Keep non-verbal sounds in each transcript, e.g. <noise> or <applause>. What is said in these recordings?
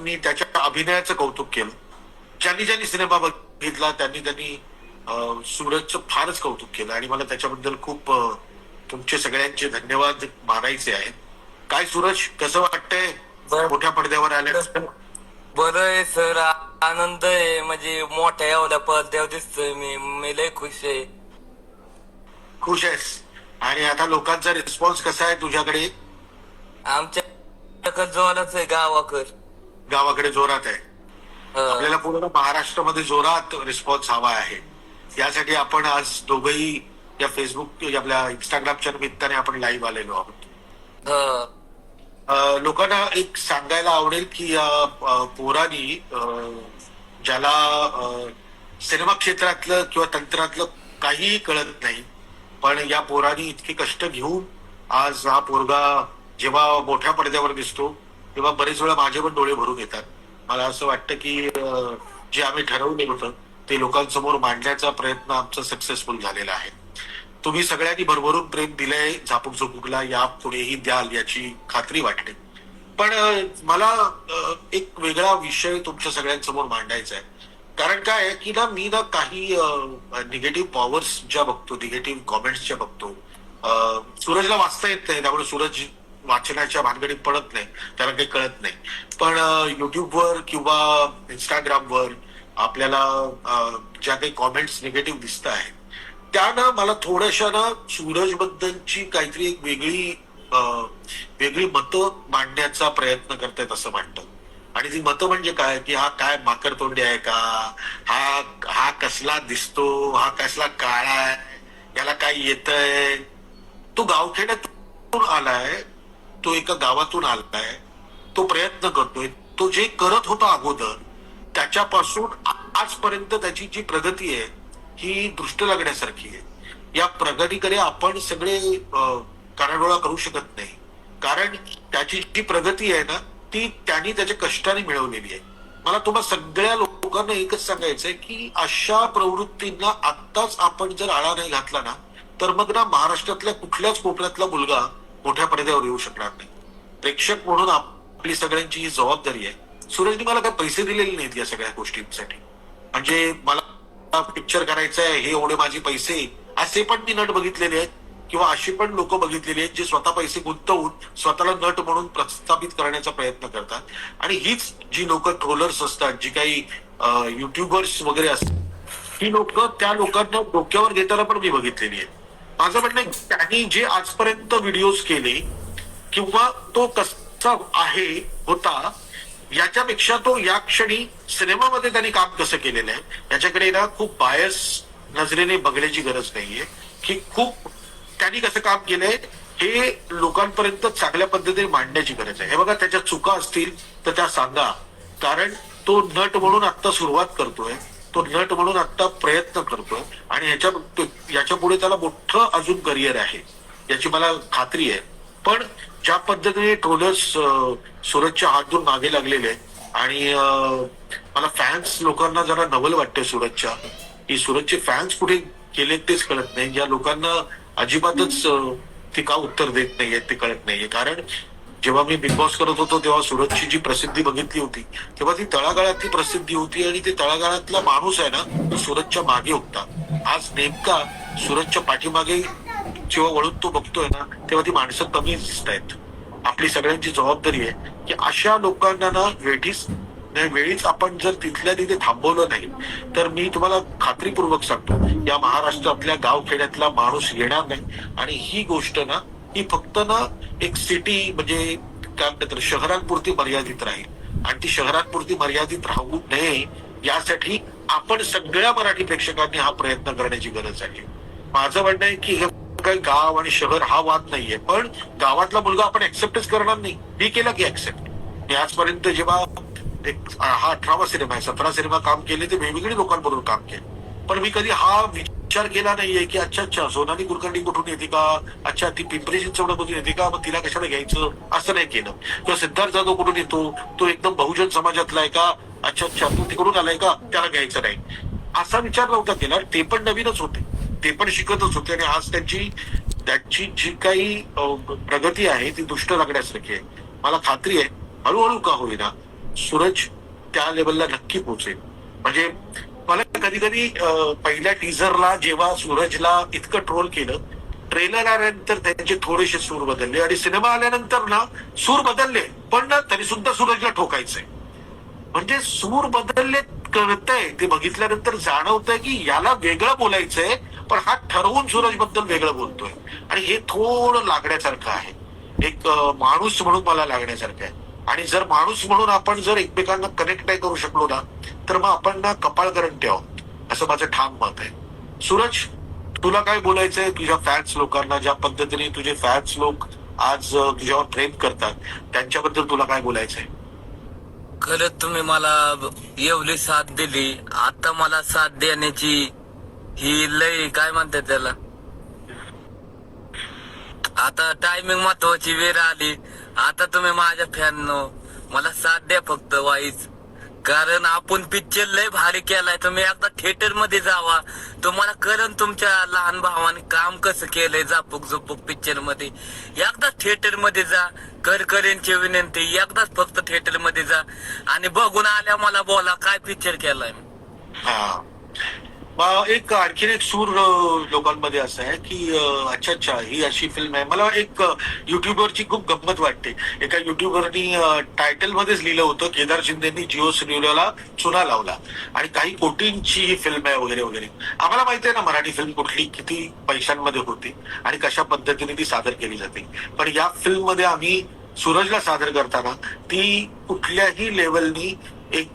मी त्याच्या अभिनयाचं कौतुक केलं. ज्यांनी ज्यांनी सिनेमा बघितला त्यांनी त्यांनी सूरजचं फारच कौतुक केलं. आणि मला त्याच्याबद्दल खूप तुमचे सगळ्यांचे धन्यवाद मानायचे आहेत. काय सूरज कसं वाटतंय. मोठ्या पडद्यावर आल्यानंतर बरं आहे सर. आनंद आहे. म्हणजे मोठ्या एवढ्या पडद्यावर दिसतोय मी. मी लय खुश आहे. खुश आहेस. आणि आता लोकांचा रिस्पॉन्स कसा आहे तुझ्याकडे? आमच्या जोराच आहे गावाकड. गावाकडे जोरात आहे. आपल्याला पूर्ण महाराष्ट्रामध्ये जोरात रिस्पॉन्स हवा आहे. यासाठी आपण आज दोघही या फेसबुक आपल्या इंस्टाग्रामच्या निमित्ताने आपण लाईव्ह आलेलो आहोत. लोकांना एक सांगायला आवडेल की अ, पोरांनी ज्याला सिनेमा क्षेत्रातलं किंवा तंत्रातलं काहीही कळत नाही पण या पोरांनी इतके कष्ट घेऊन आज हा पोरगा जेव्हा मोठ्या पडद्यावर दिसतो तेव्हा बरेच वेळा माझे पण डोळे भरून येतात. मला असं वाटतं की जे आम्ही ठरवलं होतं ते लोकांसमोर मांडण्याचा प्रयत्न आमचा सक्सेसफुल झालेला आहे. तुम्ही सगळ्यांनी भरभरून प्रेम दिलंय झापूक झोपूकला या पुढेही द्याल याची खात्री वाटते. पण मला एक वेगळा विषय तुमच्या सगळ्यांसमोर मांडायचा आहे. कारण काय आहे की ना मी ना काही निगेटिव्ह पॉवर्स ज्या बघतो निगेटिव्ह कॉमेंट्स ज्या बघतो सूरजला वाचता येत नाही त्यामुळे सूरज वाचनाच्या भानगडीत पडत नाही. त्याला काही कळत नाही. पण युट्यूबवर किंवा इंस्टाग्रामवर आपल्याला ज्या काही कॉमेंट्स निगेटिव्ह दिसत आहेत त्यानं मला थोड्याशा ना सूरज बद्दलची काहीतरी एक वेगळी वेगळी मतं मांडण्याचा प्रयत्न करतायत असं वाटतं. आणि ती मतं म्हणजे काय? की हा काय माकडतोंडी आहे का? हा हा कसला दिसतो? हा कसला काळा आहे? याला काय येतंय? तो गावखेड्यातून आलाय तो एका गावातून आलाय. तो प्रयत्न करतोय. तो जे करत होता अगोदर त्याच्यापासून आजपर्यंत त्याची जी प्रगती आहे ही दृष्ट लागण्यासारखी आहे. या प्रगतीकडे आपण सगळे कानाडोळा करू शकत नाही. कारण त्याची जी प्रगती आहे ना ती त्यांनी त्याच्या कष्टाने मिळवलेली आहे. मला तुम्हा सगळ्या लोकांना एकच सांगायचंय की अशा प्रवृत्तींना आत्ताच आपण जर आळा नाही घातला ना तर मग ना महाराष्ट्रातल्या कुठल्याच कोपऱ्यातला मुलगा मोठ्या पडद्यावर येऊ शकणार नाही. प्रेक्षक म्हणून आपली सगळ्यांची ही जबाबदारी आहे. सूरजने मला काही पैसे दिलेले नाहीत या सगळ्या गोष्टींसाठी. म्हणजे मला पिक्चर करायचं आहे हे एवढे माझे पैसे. असे पण मी नट बघितलेले आहेत किंवा अशी पण लोक बघितलेली आहेत जे स्वतः पैसे गुंतवून स्वतःला नट म्हणून प्रस्थापित करण्याचा प्रयत्न करतात. आणि हीच जी लोक ट्रोलर्स असतात जी काही युट्यूबर्स वगैरे असतात ही लोक त्या लोकांना डोक्यावर घेताना पण मी बघितलेली आहे माझं म्हणणं त्यांनी जे आजपर्यंत व्हिडिओज केले किंवा तो कसा आहे होता याच्यापेक्षा तो या क्षणी सिनेमामध्ये त्यांनी काम कसं केलेलं आहे याच्याकडे ना खूप बायस नजरेने बघण्याची गरज नाहीये की खूप त्यांनी कसं काम केलंय हे लोकांपर्यंत चांगल्या पद्धतीने मांडण्याची गरज आहे. हे बघा त्याच्या चुका असतील तर त्या सांगा. कारण तो नट म्हणून आता सुरुवात करतोय. तो नट म्हणून आता प्रयत्न करतोय आणि याच्या याच्यापुढे त्याला मोठं अजून करिअर आहे याची मला खात्री आहे. पण ज्या पद्धतीने ट्रोलर्स सूरजच्या हात धरून मागे लागलेले आहेत आणि मला फॅन्स लोकांना जरा नवल वाटते सूरजच्या की सूरजचे फॅन्स कुठे गेले तेच कळत नाही. ज्या लोकांना अजिबातच ती ते का उत्तर देत नाहीये ते कळत नाहीये. कारण जेव्हा मी बिग बॉस करत होतो तेव्हा सुरतची जी प्रसिद्धी बघितली होती तेव्हा ती तळागाळातली प्रसिद्धी होती आणि ते तळागाळातला माणूस आहे ना तो सुरतच्या मागे होता. आज नेमका सुरतच्या पाठीमागे जेव्हा वळून तो बघतोय ना तेव्हा ती माणसं कमी दिसत आहेत. आपली सगळ्यांची जबाबदारी आहे की अशा लोकांना ना वेठीस नाही वेळीच आपण जर तिथल्या तिथे थांबवलं नाही तर मी तुम्हाला खात्रीपूर्वक सांगतो या महाराष्ट्रातल्या गावखेड्यातला माणूस येणार नाही. आणि ही गोष्ट ना ही फक्त ना एक सिटी म्हणजे काय म्हणतात शहरांपुरती मर्यादित राहील. आणि ती शहरांपुरती मर्यादित राहू नये यासाठी आपण सगळ्या मराठी प्रेक्षकांनी हा प्रयत्न करण्याची गरज आहे. माझं म्हणणं आहे की हे काही गाव आणि शहर हा वाद नाहीये पण गावातला मुलगा आपण ऍक्सेप्टच करणार नाही. मी केलं की ऍक्सेप्ट मी आजपर्यंत जेव्हा एक हा अठरावा सिनेमा आहे सतरा सिनेमा काम केले ते वेगवेगळी लोकांबरोबर काम केले. पण मी कधी हा विचार केला नाहीये की अच्छा अच्छा सोनाली कुलकर्णी कुठून येते का? अच्छा ती पिंपरी चिंचवडमधून येते का? मग तिला कशाला घ्यायचं? असं नाही केलं. किंवा सिद्धार्थ जाधव कुठून येतो? तो एकदम बहुजन समाजातला आहे का? अच्छा अच्छा तो तिकडून आलाय का? त्याला घ्यायचं नाही. असा विचार नव्हता केला. ते पण नवीनच होते. ते पण शिकतच होते. आणि आज त्यांची त्यांची जी काही प्रगती आहे ती दुष्ट लागण्यासारखी आहे. मला खात्री आहे. हळूहळू का होईना सूरज त्या लेवलला नक्की पोहोचेल. म्हणजे मला कधी कधी पहिल्या टीझरला जेव्हा सूरजला इतकं ट्रोल केलं ट्रेलर आल्यानंतर त्यांचे थोडेसे सूर बदलले आणि सिनेमा आल्यानंतर ना सूर बदलले. पण ना तरी सुद्धा सूरजला ठोकायचंय. म्हणजे सूर बदलले कळतंय ते बघितल्यानंतर जाणवतंय की याला वेगळं बोलायचंय पण हा ठरवून सूरजबद्दल वेगळं बोलतोय. आणि हे थोडं लागण्यासारखं आहे. एक माणूस म्हणून मला लागण्यासारखं आहे. आणि जर माणूस म्हणून आपण जर एकमेकांना कनेक्ट नाही करू शकलो ना तर मग आपण ना कपाळकरण आहोत असं माझं ठाम मत आहे. सूरज तुला काय बोलायचंय? तुझ्या फॅन्स लोकांना ज्या पद्धतीने तुझे फॅन्स लोक आज तुझ्यावर प्रेम करतात त्यांच्याबद्दल तुला काय बोलायचंय? खरंच तुम्ही मला एवढी साथ दिली. आता मला साथ देण्याची ही लय काय म्हणतात त्याला? आता टायमिंग महत्वाची वेळ आली. आता तुम्ही माझ्या फॅन हो. मला साथ द्या फक्त वाईज. कारण आपण पिक्चर लय भारी केलाय. तुम्ही एकदा थिएटरमध्ये जावा. तुम्हाला कळण तुमच्या लहान भावाने काम कसं केलंय जापूक झुपूक पिक्चरमध्ये. एकदा थिएटरमध्ये जा. कर करेनची विनंती एकदाच फक्त थिएटरमध्ये जा. आणि बघून आल्या मला बोला काय पिक्चर केलाय? एक आणखीन एक सूर लोकांमध्ये असं आहे की अच्छा अच्छा ही अशी फिल्म आहे. मला एक अं, युट्यूबवरची खूप गंमत वाटते. एका युट्यूबरनी टायटल मध्येच लिहिलं होतं केदार शिंदेनी जिओ सिनेमाला चुना लावला. आणि काही कोटींची ही फिल्म आहे वगैरे वगैरे. आम्हाला माहिती आहे ना मराठी फिल्म कुठली किती पैशांमध्ये होती आणि कशा पद्धतीने ती सादर केली जाते. पण या फिल्ममध्ये आम्ही सूरजला सादर करताना ती कुठल्याही लेवलनी एक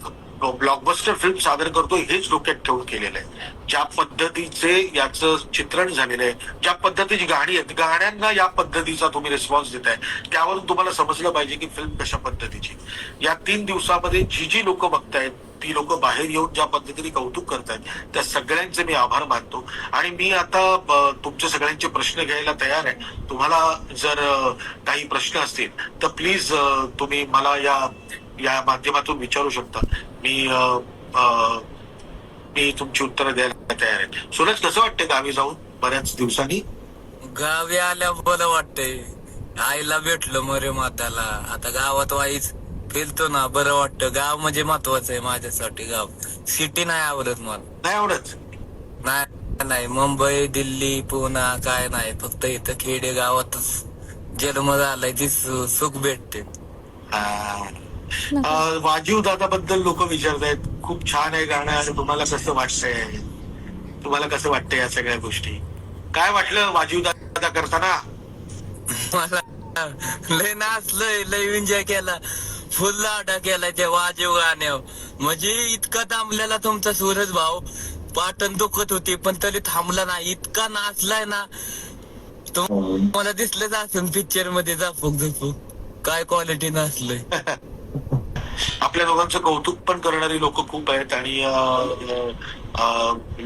ब्लॉकबस्टर फिल्म सादर करतो हेच डोक्यात ठेवून केलेलं आहे. ज्या पद्धतीचे याचं चित्रण झालेलं आहे ज्या पद्धतीची गाणी आहेत गाण्यांना या पद्धतीचा तुम्ही रिस्पॉन्स देताय. त्यावरून तुम्हाला समजलं पाहिजे की फिल्म कशा पद्धतीची. या तीन दिवसामध्ये जी जी लोक बघतायत ती लोक बाहेर येऊन ज्या पद्धतीने कौतुक करतायत त्या सगळ्यांचे मी आभार मानतो. आणि मी आता तुमचे सगळ्यांचे प्रश्न घ्यायला तयार आहे. तुम्हाला जर काही प्रश्न असतील तर प्लीज तुम्ही मला या या माध्यमातून विचारू शकता. मी मी तुमची उत्तरं द्यायला तयार आहे. सूरज कसं वाटतं गावी जाऊन बऱ्याच दिवसांनी? गावी आल्या बरं वाटतंय. आईला भेटलं मरे माताला. आता गावात वाईच फिरतो ना बरं वाटतं. गाव म्हणजे महत्वाचं आहे माझ्यासाठी गाव. सिटी नाही आवडत मला. नाही आवडत? नाही नाही. मुंबई दिल्ली पुणा काय नाही. फक्त इथं खेडे गावातच जन्म झालाय ती सु- सुख भेटते. वाजीव दादा बद्दल लोक विचारतायत. खूप छान आहे गाणं आणि तुम्हाला कसं वाटतंय? तुम्हाला कसं वाटतंय या सगळ्या गोष्टी? काय वाटलं वाजीव दादा करताना? मला लय नाचलंय लय एन्जॉय केला. फुल लाडा केला त्या वाजीव गाण्यावर. म्हणजे इतका थांबलेला तुमचा सूरज भाऊ. पाटण दुखत होती पण तरी थांबला ना. इतका नाचलाय ना. तो मला दिसलंच असेल पिक्चरमध्ये. जापूक झुपूक काय क्वालिटी नाचलंय. <laughs> आपल्या दोघांचं कौतुक पण करणारी लोक खूप आहेत आणि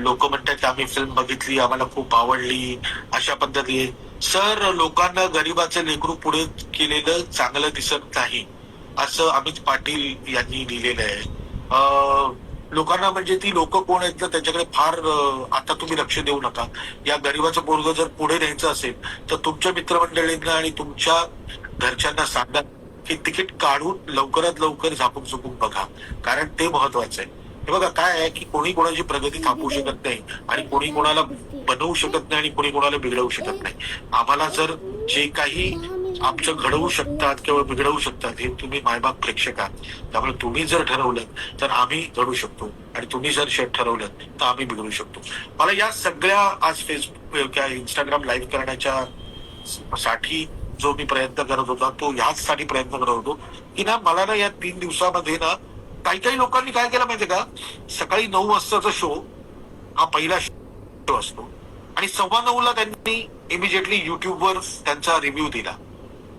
लोक म्हणतात की आम्ही फिल्म बघितली आम्हाला खूप आवडली अशा पद्धतीने सर लोकांना गरीबाचं लेकरू पुढे केलेलं चांगलं दिसत नाही असं अमित पाटील यांनी लिहिलेलं आहे. लोकांना म्हणजे ती लोक कोण आहेत ना त्याच्याकडे फार आता तुम्ही लक्ष देऊ नका. या गरीबाचं पोरग जर पुढे न्यायचं असेल तर तुमच्या मित्रमंडळींना आणि तुमच्या घरच्यांना सांगा. की तिकीट काढून लवकरात लवकर झापूक झुपूक बघा. कारण ते महत्वाचं आहे. हे बघा काय आहे की कोणी कोणाची प्रगती थांबवू शकत नाही आणि कोणी कोणाला बनवू शकत नाही आणि कोणी कोणाला बिघडवू शकत नाही. आम्हाला जर जे काही आमचं घडवू शकतात किंवा बिघडवू शकतात हे तुम्ही मायबाप प्रेक्षक आहात. त्यामुळे तुम्ही जर ठरवलं तर आम्ही घडू शकतो आणि तुम्ही जर शेट ठरवलं तर आम्ही बिघडू शकतो. मला या सगळ्या आज फेसबुक किंवा इंस्टाग्राम लाईव्ह करण्याच्या साठी जो मी प्रयत्न करत होता तो ह्याचसाठी प्रयत्न करत होतो. की ना मला ना या तीन दिवसामध्ये ना काही काही लोकांनी काय केलं माहितीये का? सकाळी नऊ वाजताचा शो हा पहिला शो असतो. आणि सव्वा नऊला त्यांनी इमिजिएटली युट्यूबवर त्यांचा रिव्ह्यू दिला.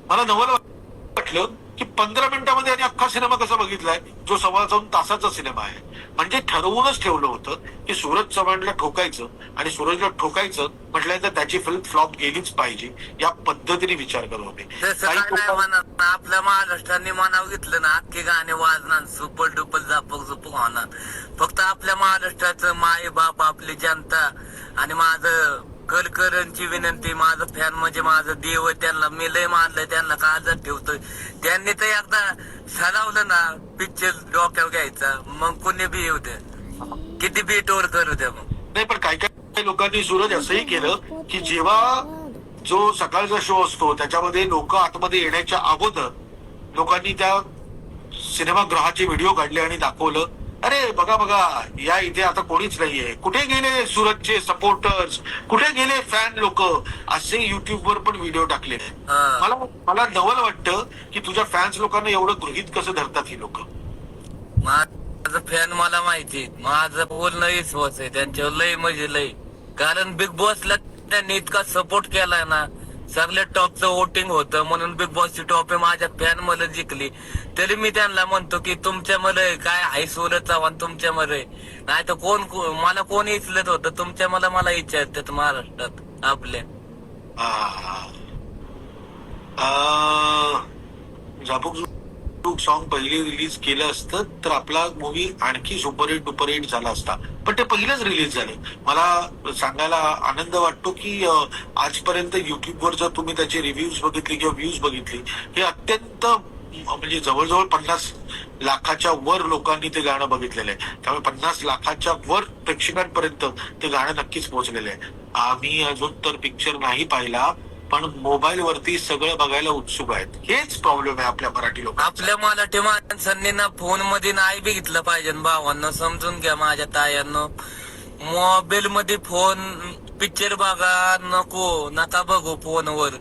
मला नवल वाटलं की पंधरा मिनिटामध्ये आणि अख्खा सिनेमा कसा बघितलाय जो सव्वा दोन तासाचा सिनेमा आहे. म्हणजे ठरवूनच ठेवलं होतं की सूरज चव्हाणला ठोकायचं आणि सूरजला ठोकायचं म्हटल्यानंतर त्याची फिल्म फ्लॉप गेलीच पाहिजे या पद्धतीने विचार म्हणत आपल्या महाराष्ट्राने मनाव घेतलं ना अख्खे गाणे वाजणार सुपर डुपर झापक झुपक होणार. फक्त आपल्या महाराष्ट्राचं माय बाप आपली जनता आणि माझं कलकरांची विनंती माझं फॅन म्हणजे माझं देव त्यांना मी लय मानलंय त्यांना काळजात ठेवतोय. त्यांनी तर एकदा सरावलं ना पिक्चर डोक्यावर घ्यायचा. मग कोणी बी येऊ दे किती बी टोर करू दे मग. नाही पण काही काही लोकांनी सुरज असंही केलं की जेव्हा जो सकाळचा शो असतो त्याच्यामध्ये लोक आतमध्ये येण्याच्या अगोदर लोकांनी त्या सिनेमागृहाचे व्हिडिओ काढले आणि दाखवलं. अरे बघा बघा या इथे आता कोणीच नाहीये. कुठे गेले सूरजचे सपोर्टर्स कुठे गेले फॅन लोक? असे युट्यूबवर पण व्हिडिओ टाकले. मला मला नवल वाटतं की तुझ्या फॅन्स लोकांना एवढं गृहित कसं धरतात ही लोक? माझं फॅन मला माहिती माझं बोलणं विश्वास आहे. त्यांच्यावर लय म्हणजे लय कारण बिग बॉसला त्यांनी इतका सपोर्ट केलाय ना सगळ्या टॉपचं वोटिंग होतं म्हणून बिग बॉसची टॉप माझ्या फॅन मला जिंकली तरी मी त्यांना म्हणतो की तुमच्या मध्ये काय हाय सूरज चव्हाण तुमच्या मध्ये नाही तर कोण मला कोण इचलत होतं तुमच्या मला मला इच्छा महाराष्ट्रात आपल्या झापूक सॉन्ग पहिले रिलीज केलं असतं तर आपला मूवी आणखी सुपरहिट डुपरहिट झाला असता. पण ते पहिलेच रिलीज झाले. मला सांगायला आनंद वाटतो की आजपर्यंत युट्यूबवर जर तुम्ही त्याचे रिव्ह्यूज बघितले किंवा व्ह्यूज बघितली हे अत्यंत म्हणजे जवळजवळ पन्नास लाखाच्या वर लोकांनी ते गाणं बघितलेलं आहे. त्यामुळे पन्नास लाखाच्या वर प्रेक्षकांपर्यंत ते गाणं नक्कीच पोहोचलेलं आहे. आम्ही अजून तर पिक्चर नाही पाहिला. पण मोबाईल वरती सगळं बघायला उत्सुक आहेत. हेच प्रॉब्लेम आहे आपल्या मराठी लोक आपल्या मराठी माणसांनी ना फोनमध्ये नाही बघितलं पाहिजे भावांना. समजून घ्या माझ्या तायांना. मोबाईल मध्ये फोन पिक्चर बघा नको नका बघू फोनवर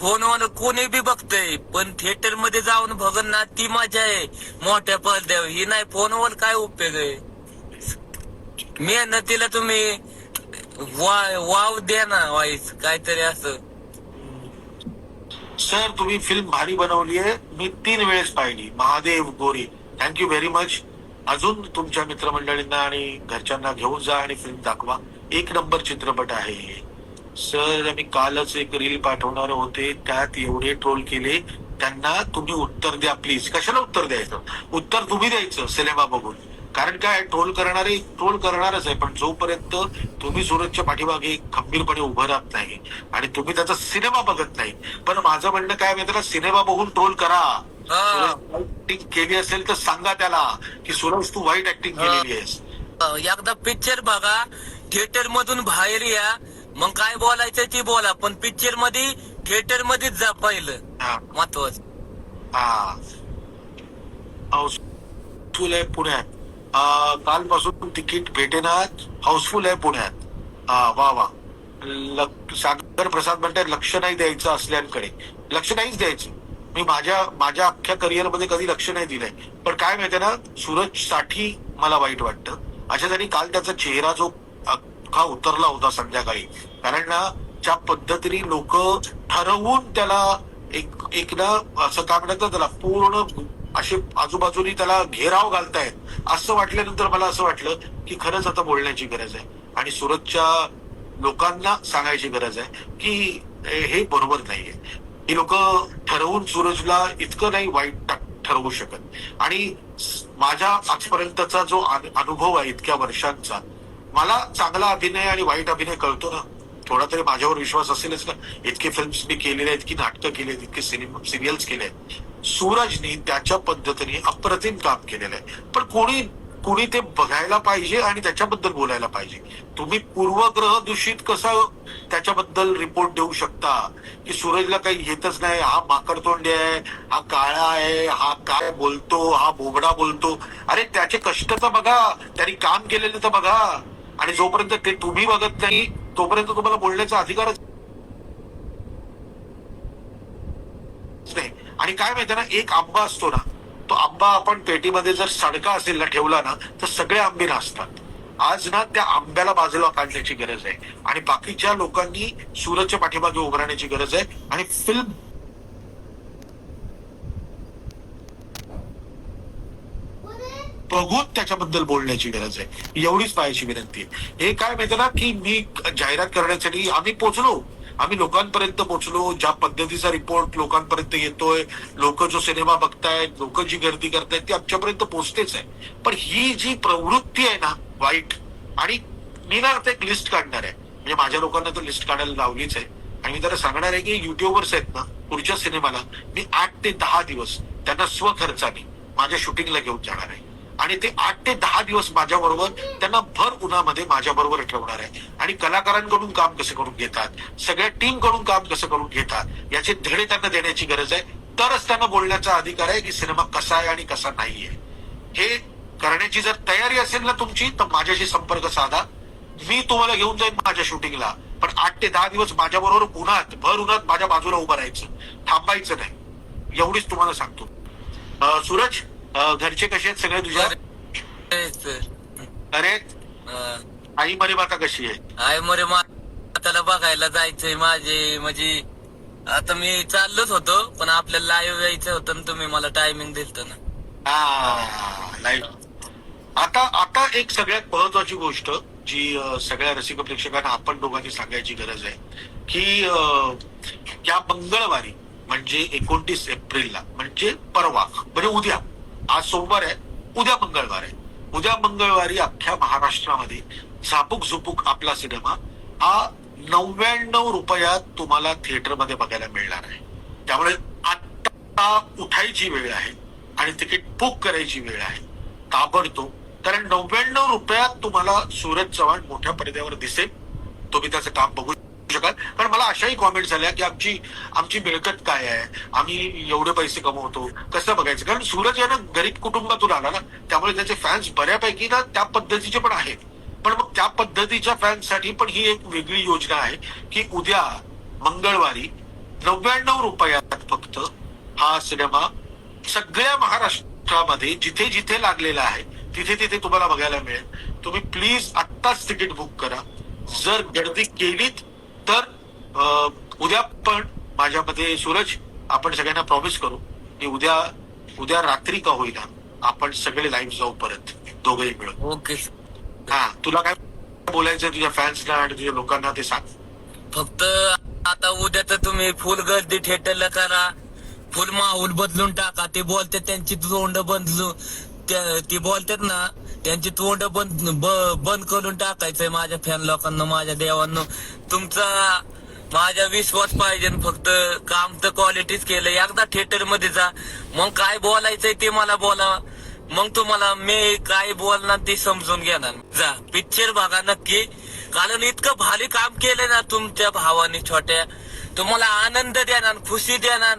फोनवर कोणी बी बघतय पण थिएटरमध्ये जाऊन बघन ना ती मजा आहे. मोठ्या पडद्यावर. ही नाही फोनवर काय उपयोग आहे? मेहनतीला तुम्ही वाव द्या ना वाईस. काहीतरी असं. सर तुम्ही फिल्म भारी बनवली आहे. मी तीन वेळेस पाहिली. महादेव गोरी. थँक्यू व्हेरी मच अजून तुमच्या मित्रमंडळींना आणि घरच्यांना घेऊन जा आणि फिल्म दाखवा. एक नंबर चित्रपट आहे हे. सर मी कालच एक रील पाठवणार होते. त्यात एवढे ट्रोल केले. त्यांना तुम्ही उत्तर द्या प्लीज कशाला उत्तर द्यायचं? उत्तर तुम्ही द्यायचं सिनेमा बघून. कारण काय ट्रोल करणारे ट्रोल करणारच आहे पण जोपर्यंत तुम्ही सूरजच्या पाठीमागे खंबीरपणे उभं राहत नाही आणि तुम्ही त्याचा सिनेमा बघत नाही पण माझं म्हणणं काय माहिती का सिनेमा बघून ट्रोल करा. ऍक्टिंग केली असेल तर सांगा त्याला की सूरज तू वाईट ऍक्टिंग. केलेली आहेस. एकदा पिक्चर बघा थिएटर मधून बाहेर या मग काय बोलायचं ते बोला पण पिक्चरमध्ये थिएटर मध्येच जा पहिलं. महत्वाचं. हा. पुण्यात कालपासून तिकीट भेटेना हाऊसफुल आहे पुण्यात. हा वा वा. सागर प्रसाद म्हणतात लक्ष नाही द्यायचं असल्यांकडे. लक्ष नाहीच द्यायचं. मी माझ्या माझ्या अख्ख्या करिअरमध्ये कधी लक्ष नाही दिलंय. पण काय माहितीये ना सूरजसाठी मला वाईट वाटतं. तरी काल त्याचा चेहरा जो अख्खा उतरला होता संध्याकाळी. कारण ना ज्या पद्धतीने लोक ठरवून त्याला एक एक ना असं काय म्हणतात त्याला पूर्ण असे आजूबाजूनी त्याला घेराव घालतायत. असं वाटल्यानंतर मला असं वाटलं की खरंच आता बोलण्याची गरज आहे. आणि सुरतच्या लोकांना सांगायची गरज आहे की हे बरोबर नाहीये. ही लोक ठरवून सूरजला इतकं नाही वाईट ठरवू शकत. आणि माझ्या आजपर्यंतचा जो अनुभव आहे इतक्या वर्षांचा मला चांगला अभिनय आणि वाईट अभिनय कळतो ना. थोडा तरी माझ्यावर विश्वास असेलच ना. इतके फिल्म्स मी केलेले आहेत इतकी नाटकं केली आहेत इतके सिनेमा सिरियल्स केले आहेत सूरजनी त्याच्या पद्धतीने अप्रतिम काम केलेलं आहे. पण कोणी कुणी ते बघायला पाहिजे आणि त्याच्याबद्दल बोलायला पाहिजे. तुम्ही पूर्वग्रह दूषित कसं त्याच्याबद्दल रिपोर्ट देऊ शकता? की सूरजला काही येतच नाही हा माकडतोंडी आहे हा काळा आहे हा काय बोलतो हा बोबडा बोलतो. अरे त्याचे कष्ट तर बघा त्यांनी काम केलेलं तर बघा. आणि जोपर्यंत ते तुम्ही बघत नाही तोपर्यंत तुम्हाला बोलण्याचा अधिकारच नाही. आणि काय माहितीये ना एक आंबा असतो ना तो आंबा आपण पेटीमध्ये जर सडका असेल ना ठेवला ना तर सगळे आंबे नाचतात. आज ना त्या आंब्याला बाजूला काढण्याची गरज आहे. आणि बाकीच्या लोकांनी सूरजच्या पाठीमागे उभारण्याची गरज आहे. आणि फिल्म बघून त्याच्याबद्दल बोलण्याची गरज आहे. एवढीच पाहायची विनंती आहे. हे काय माहिती ना की मी जाहिरात करण्यासाठी आम्ही पोचलो. आम्ही लोकांपर्यंत पोहोचलो ज्या पद्धतीचा रिपोर्ट लोकांपर्यंत येतोय लोक जो सिनेमा बघतायत लोक जी गर्दी करतायत ती आमच्यापर्यंत पोहोचतेच आहे. पण ही जी प्रवृत्ती आहे ना वाईट आणि मी ना आता एक लिस्ट काढणार आहे. म्हणजे माझ्या लोकांना तर लिस्ट काढायला लावलीच आहे. आणि मी त्याला सांगणार आहे की युट्यूबर्स आहेत ना पुढच्या सिनेमाला मी आठ ते दहा दिवस त्यांना स्वखर्चाने माझ्या शूटिंगला घेऊन जाणार आहे. आणि ते आठ ते दहा दिवस माझ्या बरोबर त्यांना भर उन्हामध्ये माझ्या बरोबर ठेवणार आहे आणि कलाकारांकडून काम कसं करून घेतात सगळ्या टीमकडून काम कसं करून घेतात याचे धडे त्यांना देण्याची गरज आहे. तरच त्यांना बोलण्याचा अधिकार आहे की सिनेमा कसा आहे आणि कसा नाहीये. हे करण्याची जर तयारी असेल ना तुमची तर माझ्याशी संपर्क साधा. मी तुम्हाला घेऊन जाईन माझ्या शूटिंगला. पण आठ ते दहा दिवस माझ्या बरोबर उन्हात भर उन्हात माझ्या बाजूला उभं राहायचं. थांबायचं नाही. एवढीच तुम्हाला सांगतो. सूरज घरचे कसे आहेत? सगळे तुझ्या? अरे? आई मरी माता कशी आहे? आय मरे माताला बघायला जायचंय माझे म्हणजे आता मी चाललोच होतो पण आपल्याला लाईव्ह यायचं होतं तुम्ही मला टायमिंग दिलत ना. हा, आता आता एक सगळ्यात महत्वाची गोष्ट जी सगळ्या रसिक प्रेक्षकांना आपण दोघांनी सांगायची गरज आहे की या मंगळवारी म्हणजे एकोणतीस एप्रिलला म्हणजे परवा म्हणजे उद्या आज सोमवार आहे. उद्या मंगळवार आहे. उद्या मंगळवारी अख्ख्या महाराष्ट्रामध्ये झापूक झुपूक आपला सिनेमा हा नव्याण्णव रुपयात तुम्हाला थिएटरमध्ये बघायला मिळणार आहे. त्यामुळे आत्ता उठायची वेळ आहे आणि तिकीट बुक करायची वेळ आहे. ताबडतोब. कारण नव्याण्णव रुपयात तुम्हाला सूरज चव्हाण मोठ्या पडद्यावर दिसेल. तुम्ही त्याचं काम बघू शकाल कारण मला अशाही कॉमेंट झाल्या की आमची आमची मिळकत काय आहे? आम्ही एवढे पैसे कमवतो. कसं बघायचं? कारण सूरज यानं गरीब कुटुंबातून आला ना त्यामुळे त्याचे फॅन्स बऱ्यापैकी ना त्या पद्धतीचे पण आहेत. पण मग त्या पद्धतीच्या फॅन्ससाठी पण ही एक वेगळी योजना आहे की उद्या मंगळवारी नव्याण्णव रुपयात फक्त हा सिनेमा सगळ्या महाराष्ट्रामध्ये जिथे जिथे लागलेला आहे तिथे तिथे तुम्हाला बघायला मिळेल. तुम्ही प्लीज आत्ताच तिकीट बुक करा. जर गर्दी केलीत तर उद्या पण माझ्यामध्ये सूरज आपण सगळ्यांना प्रॉमिस करू की उद्या उद्या रात्री का होईना आपण सगळे लाईव्ह जाऊ परत दोघेही मिळून. ओके हा तुला काय बोलायचं तुझ्या फॅन्सला आणि तुझ्या लोकांना ते सांग. फक्त आता उद्या तर तुम्ही फुल गर्दी थिएटरला करा. फुल माहोल बदलून टाका. ते बोलते त्यांची तोंड बदलू त्या- ती बोलतात ना त्यांची तोंड बंद ब- बंद करून टाकायचंय माझ्या फॅन लोकांना माझ्या देवांना. तुमचा माझा विश्वास पाहिजे फक्त. काम तर क्वालिटीच केलं. एकदा थिएटरमध्ये जा. मग काय बोलायचंय ते मला बोला. मग तुम्हाला मी काय बोलणार ते समजून घेणार. जा पिक्चर बघा नक्की. कारण इतकं भारी काम केलं ना तुमच्या भावाने छोट्या. तुम्हाला आनंद देणार खुशी देणार.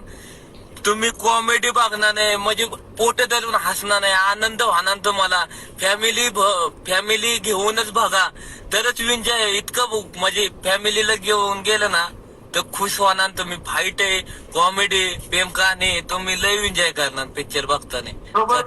तुम्ही कॉमेडी बघणार नाही म्हणजे पोट धरून हसणार नाही आनंद होणार तुम्हाला. फॅमिली फॅमिली घेऊनच बघा. तरच एन्जॉय इतकं म्हणजे फॅमिलीला घेऊन गेलं ना तर खुश होणार तुम्ही. फाईट आहे कॉमेडी प्रेम कहाणी तुम्ही लय एन्जॉय करणार पिक्चर बघताना. बरोबर.